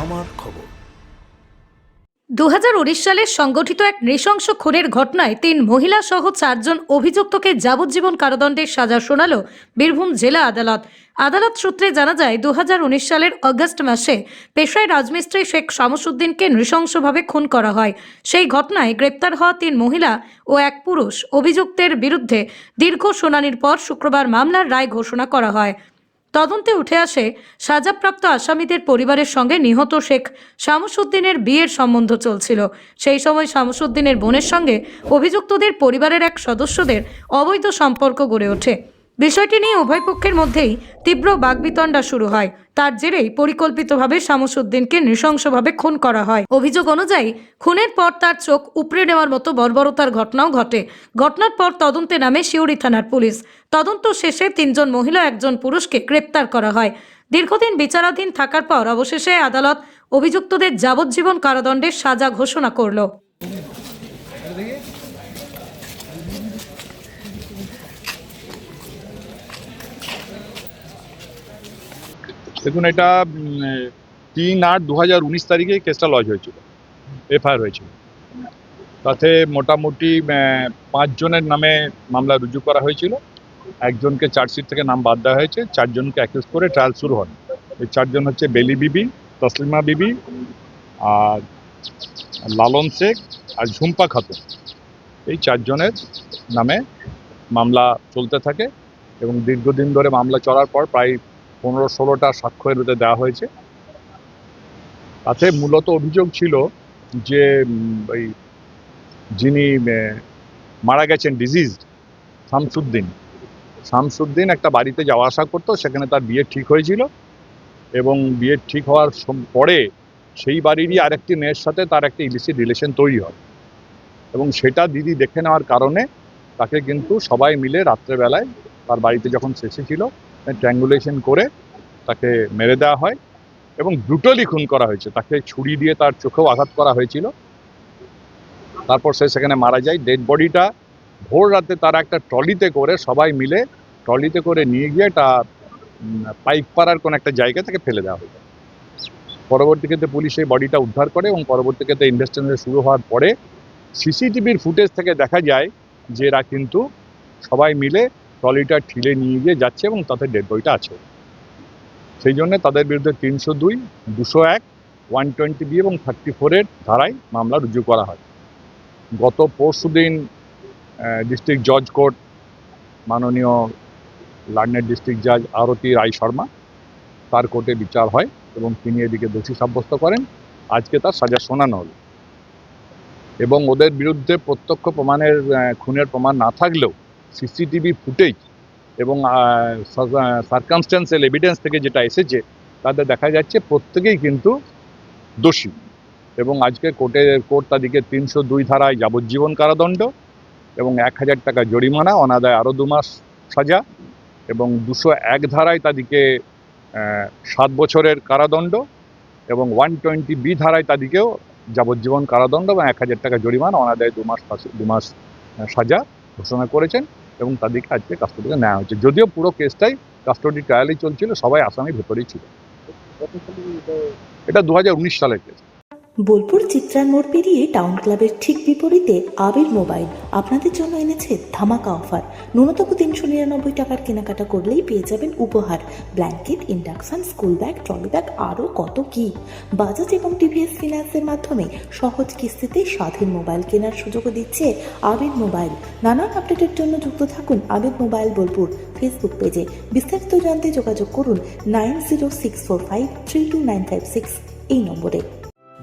আমার খবর। দু সালে সংগঠিত এক নৃশংস খুনের ঘটনায় তিন মহিলা সহ চারজন অভিযুক্তকে যাবজ্জীবন কারাদণ্ডের সাজা শোনালো বীরভূম জেলা আদালত। আদালত সূত্রে জানা যায় দু হাজার উনিশ সালের অগস্ট মাসে পেশায় রাজমিস্ত্রি শেখ শামসুদ্দিনকে নৃশংসভাবে খুন করা হয়। সেই ঘটনায় গ্রেপ্তার হওয়া তিন মহিলা ও এক পুরুষ অভিযুক্তের বিরুদ্ধে দীর্ঘ শুনানির পর শুক্রবার মামলার রায় ঘোষণা করা হয়। তদন্তে উঠে আসে সাজাপ্রাপ্ত আসামিদের পরিবারের সঙ্গে নিহত শেখ শামসুদ্দিনের বিয়ের সম্বন্ধ চলছিল। সেই সময় শামসুদ্দিনের বোনের সঙ্গে অভিযুক্তদের পরিবারের এক সদস্যদের অবৈধ সম্পর্ক গড়ে ওঠে। বিষয়টি নিয়ে উভয় পক্ষের মধ্যেই তীব্র বাগবিতণ্ডা শুরু হয়। তার জেরেই পরিকল্পিতভাবে শামসুদ্দিনকে নৃশংসভাবে খুন করা হয়। অভিযোগ অনুযায়ী, খুনের পর তার চোখ উপড়ে নেওয়ার মতো বর্বরতার ঘটনাও ঘটে। ঘটনার পর তদন্তে নামে শিউরি থানার পুলিশ। তদন্ত শেষে তিনজন মহিলা, একজন পুরুষকে গ্রেপ্তার করা হয়। দীর্ঘদিন বিচারাধীন থাকার পর অবশেষে আদালত অভিযুক্তদের যাবজ্জীবন কারাদণ্ডের সাজা ঘোষণা করল। দেখুন, এটা তিন আট দু হাজার উনিশ তারিখে কেসটা লজ হয়েছিল। এফআইআর হয়েছিল। তাতে মোটামুটি পাঁচজনের নামে মামলা রুজু করা হয়েছিল। একজনকে চার্জশিট থেকে নাম বাদ দেওয়া হয়েছে। চারজনকে অ্যাকিউজ করে ট্রায়াল শুরু হয় এই চারজন হচ্ছে বেলি বিবি, তসলিমা বিবি, আর লালন শেখ আর ঝুম্পা খাতুন। এই চারজনের নামে মামলা চলতে থাকে এবং দীর্ঘদিন ধরে মামলা চলার পর প্রায় পনেরো ষোলোটা সাক্ষ্য এর দেওয়া হয়েছে। তাতে মূলত অভিযোগ ছিল যে ওই যিনি মারা গেছেন ডিজিজ শামসুদ্দিন। শামসুদ্দিন একটা বাড়িতে যাওয়া আসা করতো, সেখানে তার বিয়ে ঠিক হয়েছিল এবং বিয়ে ঠিক হওয়ার পরে সেই বাড়িরই আরেকটি মেয়ের সাথে তার একটা ইলিসিট রিলেশন তৈরি হয় এবং সেটা দিদি দেখে নেওয়ার কারণে তাকে কিন্তু সবাই মিলে রাত্রেবেলায় তার বাড়িতে যখন শেষে ছিল ট্র্যাঙ্গুলেশন করে তাকে মেরে দেওয়া হয় এবং ব্রুটালি খুন করা হয়েছে। তাকে ছুরি দিয়ে তার চোখেও আঘাত করা হয়েছিল। তারপর সে সেখানে মারা যায়। ডেড বডিটা ভোর রাতে তারা একটা ট্রলিতে করে সবাই মিলে ট্রলিতে করে নিয়ে গিয়ে এটা পাইক পাড়ার কোন একটা জায়গায় তাকে ফেলে দেওয়া হয়েছে পরবর্তী ক্ষেত্রে পুলিশ এই বডিটা উদ্ধার করে এবং পরবর্তী ক্ষেত্রে ইনভেস্টিগেশন শুরু হওয়ার পরে সিসিটিভির ফুটেজ থেকে দেখা যায় যে এরা কিন্তু সবাই মিলে ট্রলিটা ঠিলে নিয়ে গিয়ে যাচ্ছে এবং তাতে ডেড বইটা আছে। সেই জন্য তাদের বিরুদ্ধে তিনশো দুই, দুশো এক ওয়ান টোয়েন্টি বি এবং থার্টি ফোরের ধারায় মামলা রুজু করা হয়। গত পরশু দিন ডিস্ট্রিক্ট জজ কোর্ট মাননীয় লার্নের ডিস্ট্রিক্ট জাজ আরতি রায় শর্মা, তার কোর্টে বিচার হয় এবং তিনি এদিকে দোষী সাব্যস্ত করেন। আজকে তার সাজা শোনানো হলো। এবং ওদের বিরুদ্ধে প্রত্যক্ষ প্রমাণের খুনের প্রমাণ না থাকলেও সিসিটিভি ফুটেজ এবং সার্কামস্টেন্সিয়াল এভিডেন্স থেকে যেটা এসেছে, তাতে দেখা যাচ্ছে প্রত্যেকেই কিন্তু দোষী। এবং আজকে কোর্টে, কোর্ট তাদেরকে তিনশো দুই ধারায় যাবজ্জীবন কারাদণ্ড এবং এক হাজার টাকা জরিমানা, অনাদায় আরও দু মাস সাজা এবং দুশো এক ধারায় তাদেরকে সাত বছরের কারাদণ্ড এবং ওয়ান টোয়েন্টি বি ধারায় তাদেরকেও যাবজ্জীবন কারাদণ্ড এবং এক হাজার টাকা জরিমানা, অনাদায় দু মাস দু মাস সাজা ঘোষণা করেছেন। এবং তাদেরকে আজকে কাস্টডিতে নেওয়া হয়েছে। যদিও পুরো কেসটাই কাস্টডি ট্রায়ালই চলছিল সবাই আসামি ভেতরেই ছিল। এটা দু হাজার উনিশ সালের কেস বোলপুর চিত্রার মোড় পেরিয়ে টাউন ক্লাবের ঠিক বিপরীতে আবির মোবাইল। আপনাদের জন্য এনেছে ধামাকা অফার। ন্যূনতম তিনশো নিরানব্বই টাকার কেনাকাটা করলেই পেয়ে যাবেন উপহার। Blanket, induction, school bag, trolley bag আরও কত কি। বাজাজ এবং টিভিএস ফিনান্সের মাধ্যমে সহজ কিস্তিতে স্বাধীন মোবাইল কেনার সুযোগও দিচ্ছে আবির মোবাইল। নানান আপডেটের জন্য যুক্ত থাকুন আবির মোবাইল বোলপুর ফেসবুক পেজে। বিস্তারিত জানতে যোগাযোগ করুন nine zero six four five three two nine five six এই নম্বরে।